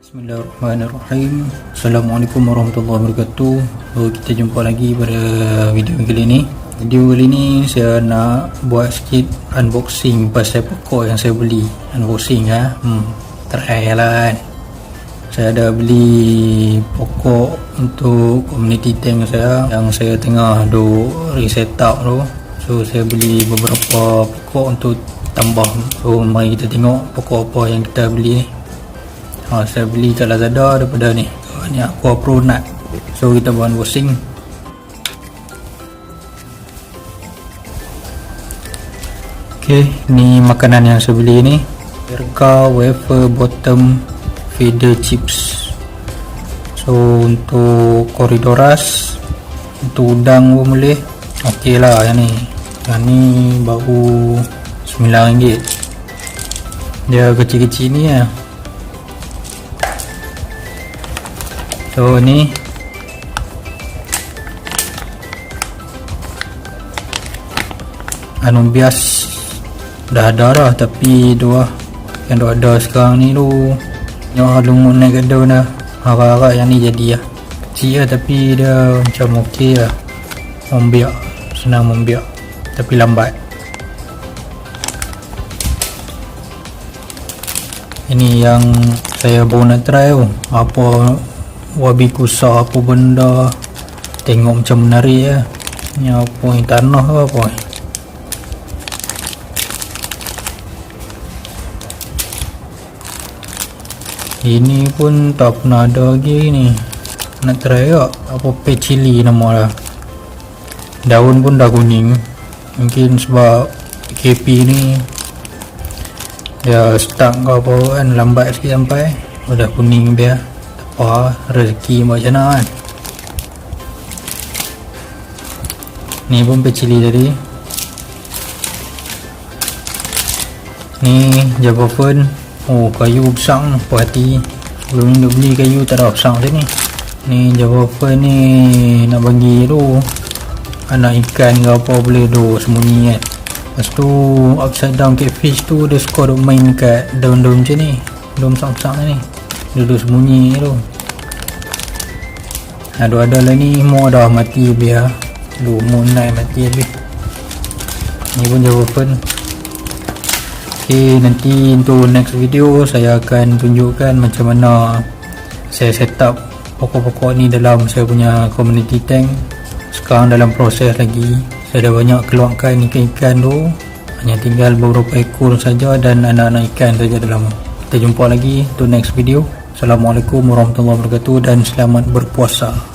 Bismillahirrahmanirrahim. Assalamualaikum warahmatullahi wabarakatuh. So, Kita jumpa lagi pada video kali ni Video kali ni saya nak buat sikit unboxing pasal pokok yang saya beli. Unboxing lah hmm, Try lah kan. Saya ada beli pokok untuk community tank saya Yang saya tengah duk reset up tu. So saya beli beberapa pokok untuk tambah. So mari kita tengok pokok apa yang kita beli. ni ha, saya beli kat Lazada daripada ni. Ha, ni Aqua Pro Nut so kita buat unboxing. Ok ni makanan yang saya beli ni. Erga wafer bottom feeder chips. So untuk koridoras untuk udang pun boleh. Ok lah yang ni. Yang ni baru RM9 dia kecil-kecil ni lah. ya. So ni. Anu bias. Dah ada lah tapi dua. Yang dah ada sekarang ni tu Yang lungun naik ada dah. Harap-harap yang ni jadi lah. Kecil lah tapi dia macam ok lah. Membiak Senang membiak Tapi lambat. Ini yang saya baru nak try tu. Apa wabi kusah apa benda. Tengok macam menarik ya. Ni apa ni tanah ke apa ini pun tak pernah ada lagi ni. Nak try tak apa pecili nama lah. Daun pun dah kuning. Mungkin sebab KP ni dia start ke apa kan lambat sikit sampai. Udah kuning apa rezeki macam mana kan? Ni pun pecili tadi. Ni java phone. Oh kayu besar puas hati. Sebelum ni nak beli kayu tak ada besar macam ni. Ni java phone ni nak bagi tu. Anak ikan ke apa boleh tu sembunyi kan? Lepas tu upside down catfish tu dia suka duk main kat daun-daun macam ni. Daun besar-besar ni duduk sembunyi tu. Ada-ada lah ni semua dah mati biar lu moon naik mati habis. Ni pun jawapan ok nanti untuk next video saya akan tunjukkan macam mana saya set up pokok-pokok ni dalam saya punya community tank. Sekarang dalam proses lagi. Saya dah banyak keluarkan ikan-ikan tu. Hanya tinggal beberapa ekor saja dan anak-anak ikan saja dalam. Kita jumpa lagi untuk next video Assalamualaikum warahmatullahi wabarakatuh dan selamat berpuasa.